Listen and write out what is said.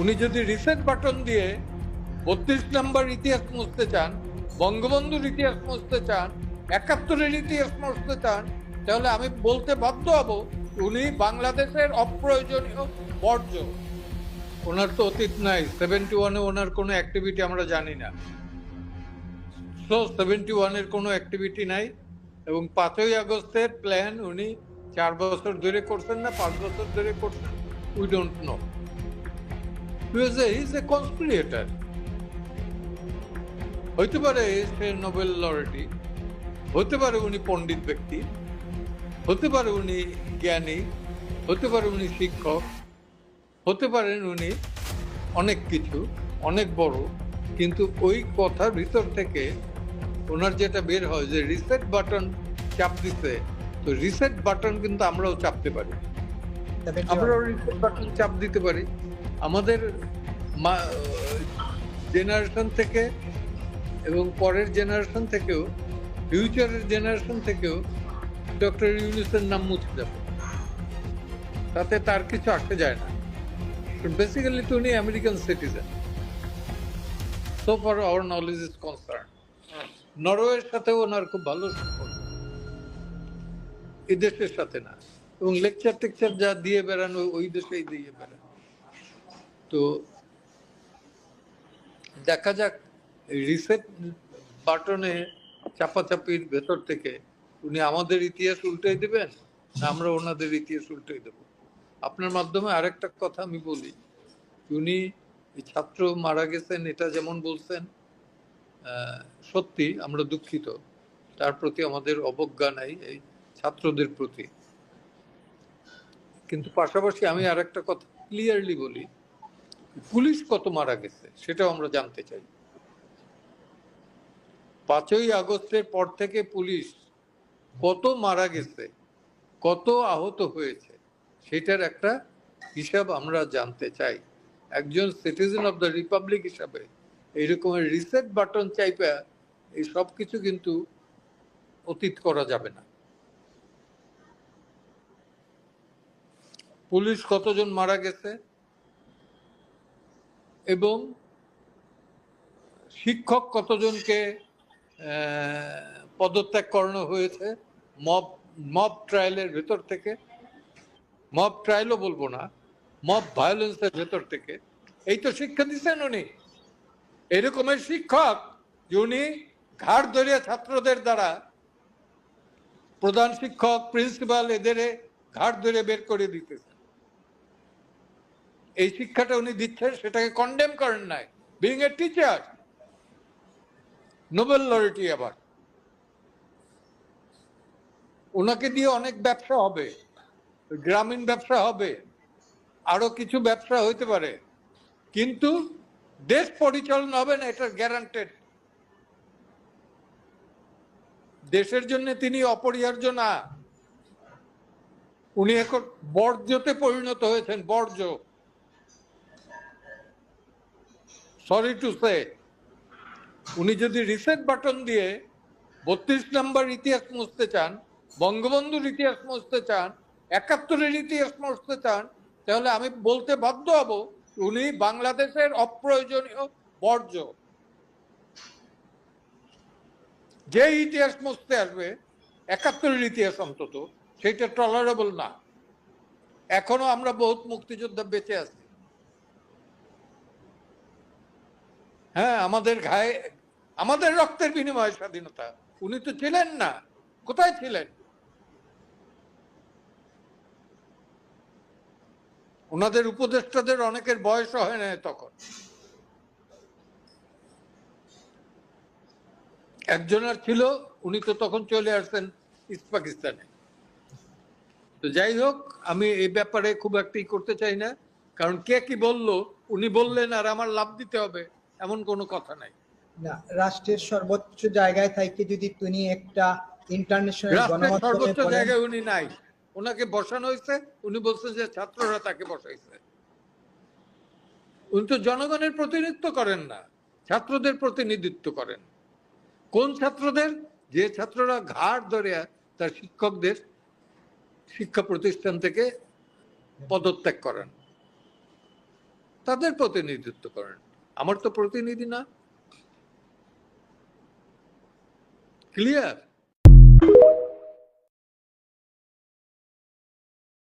উনি যদি reset button দিয়ে বত্রিশ নম্বর ইতিহাস মুছতে চান, বঙ্গবন্ধুর ইতিহাস মুছতে চান, একাত্তরের ইতিহাস মুছতে চান, তাহলে আমি বলতে বাধ্য হব উনি বাংলাদেশের অপ্রয়োজনীয় বর্জ্য। ওনার তো অতীত নাই সেভেন্টি ওয়ানে ওনার কোনো অ্যাক্টিভিটি আমরা জানি না। সো সেভেন্টি ওয়ানের কোনো অ্যাক্টিভিটি নাই এবং পাঁচই আগস্টের প্ল্যান উনি চার বছর ধরে করছেন না, পাঁচ বছর ধরে করছেন we don't know is a conspirator হইতে পারে সে নোবেল লরেটি হতে পারে উনি পণ্ডিত ব্যক্তি হতে পারে উনি জ্ঞানী হতে পারে উনি শিক্ষক হতে পারেন উনি অনেক কিছু অনেক বড় কিন্তু ওই কথার ভিতর থেকে ওনার যেটা বের হয় যে রিসেট বাটন চাপ দিতে তো রিসেট বাটন কিন্তু আমরাও চাপতে পারি। আমরাও রিসেট বাটন চাপ দিতে পারি। আমাদের জেনারেশন থেকে এবং পরের জেনারেশন থেকেও ফিউচারের জেনারেশন থেকেও ডক্টর ইউনুসের নাম মুছে যাবে তাতে তার কিছু আসে যায় না। বেসিক্যালি তো উনি American citizen so for our knowledge is concern নরওয়ের সাথেও ওনার খুব ভালো সম্পর্ক। এই দেশের সাথে না। এবং লেকচার টেকচার যা দিয়ে বেড়ানো, ওই দেশেই দিয়ে বেড়ানো। তো দেখা যাক, রিসেট বাটনে চাপাচাপির ভেতর থেকে উনি আমাদের ইতিহাস উল্টে দেবেন না আমরা ওনাদের ইতিহাস উল্টে দেব? আপনার মাধ্যমে আরেকটা কথা আমি বলি, উনি ছাত্র মারা গেছেন, এটা যেমন বলছেন সত্যি আমরা দুঃখিত। তার প্রতি আমাদের অবজ্ঞা নাই, এই ছাত্রদের প্রতি। কিন্তু পাশাপাশি আমি আরেকটা কথা ক্লিয়ারলি বলি পুলিশ কত মারা গেছে, সেটাও আমরা জানতে চাই। পাঁচই আগস্টের পর থেকে পুলিশ কত মারা গেছে, কত আহত হয়েছে, সেটার একটা হিসাব আমরা জানতে চাই। একজন সিটিজেন অফ দ্য রিপাবলিক হিসাবে এইরকমের রিসেট বাটন চাইপা এই সব কিছু কিন্তু অতীত করা যাবে না। পুলিশ কতজন মারা গেছে এবং শিক্ষক কতজনকে পদত্যাগ করানো হয়েছে? মব মব ট্রায়ালের ভেতর থেকে, মব ট্রায়ালও বলব না, মব ভায়োলেন্সের ভেতর থেকে। এই তো শিক্ষা দিচ্ছেন উনি। এরকমের শিক্ষক উনি ঘাড় ধরিয়া ছাত্রদের দ্বারা প্রধান শিক্ষক, প্রিন্সিপাল এদের ঘাট ধরে বের করে দিতেছেন। এই শিক্ষাটা উনি দিচ্ছেন, সেটাকে কন্ডেম করেন নাই। Being a teacher Nobel laureate আবার। ওনাকে দিয়ে অনেক ব্যবসা হবে, গ্রামীণ ব্যবসা হবে, আরও কিছু ব্যবসা হইতে পারে। কিন্তু দেশ পরিচালনা হবে না এটা গ্যারান্টেড দেশের জন্য তিনি অপরিহার্য না। উনি এখন বর্জ্যতে পরিণত হয়েছেন, বর্জ্য। সরি টু সে উনি যদি রিসেট বাটন দিয়ে বত্রিশ নম্বর ইতিহাস মুছতে চান, বঙ্গবন্ধুর ইতিহাস মুছতে চান, একাত্তরের ইতিহাস মুছতে চান, তাহলে আমি বলতে বাধ্য হব, উনি বাংলাদেশের অপ্রয়োজনীয় বর্জ্য। যে ইতিহাস মুছতে আসবে, একাত্তরের ইতিহাস অন্তত সেটা টলারেবল না। এখনও আমরা বহুত মুক্তিযোদ্ধা বেঁচে আছি। হ্যাঁ আমাদের গায়ে আমাদের রক্তের বিনিময়ে স্বাধীনতা। উনি তো ছিলেন না। কোথায় ছিলেন? ওনাদের উপদেষ্টাদের অনেকের বয়স হয় না তখন। একজনের ছিল, উনি তো তখন চলে আসছেন ইস্ট পাকিস্তানে। তো যাই হোক, আমি এই ব্যাপারে খুব একটা করতে চাই না। কারণ কে কি বলল, উনি বললেন আর আমার লাভ দিতে হবে। এমন কোনো কথা নাই। না রাষ্ট্রের সর্বোচ্চ জায়গায় থাইকে যদি তিনি একটা ইন্টারন্যাশনাল রাষ্ট্রের সর্বোচ্চ জায়গায় উনি নাই। ওনাকে বসানো হয়েছে উনি বলছেন যে ছাত্ররা তাকে বসাইছে। উনি তো জনগণের প্রতিনিধিত্ব করেন না ছাত্রদের প্রতিনিধিত্ব করেন। কোন ছাত্রদের? যে ছাত্ররা ঘাট ধরে তার শিক্ষকদের শিক্ষা প্রতিষ্ঠান থেকে পদত্যাগ করেন তাদের প্রতিনিধিত্ব করেন। আমার তো প্রতিনিধি না। ক্লিয়ার